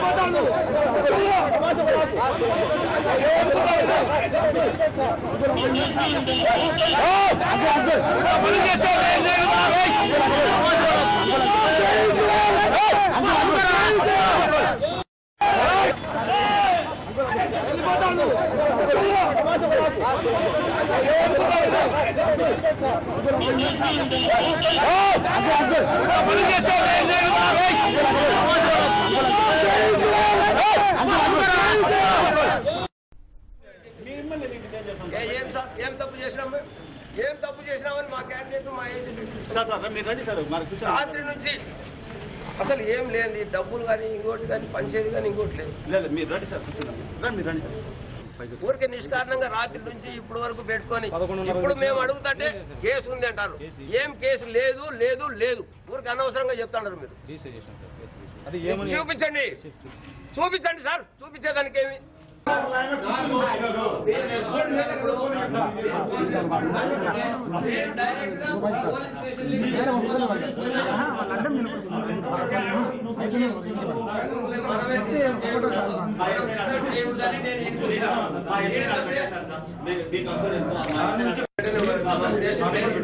ఏ- ఏం స- ఏం తప్పు చేసినాము? ఏం తప్పు చేసినామని మా క్యాండిడేట్ మా ఏజెంట్. రాత్రి నుంచి అసలు ఏం లేదు డబ్బులు కానీ ఇంకోటి కానీ పంచేది కానీ ఇంకోటి లేదు. లేదు మీరు రండి సార్ రండి మీరు రండి సార్. ఊరికే నిష్కారణంగా రాత్రి నుంచి ఇప్పుడు వరకు పెట్టుకొని ఇప్పుడు మేము అడుగుతుంటే కేసు ఉంది అంటారు. ఏం కేసు లేదు లేదు లేదు. ఊరికి అనవసరంగా చెప్తున్నారు మీరు. చూపించండి. చూపించండి సార్ చూపించేదానికి ఏమి మీకు అవసరం లేదు.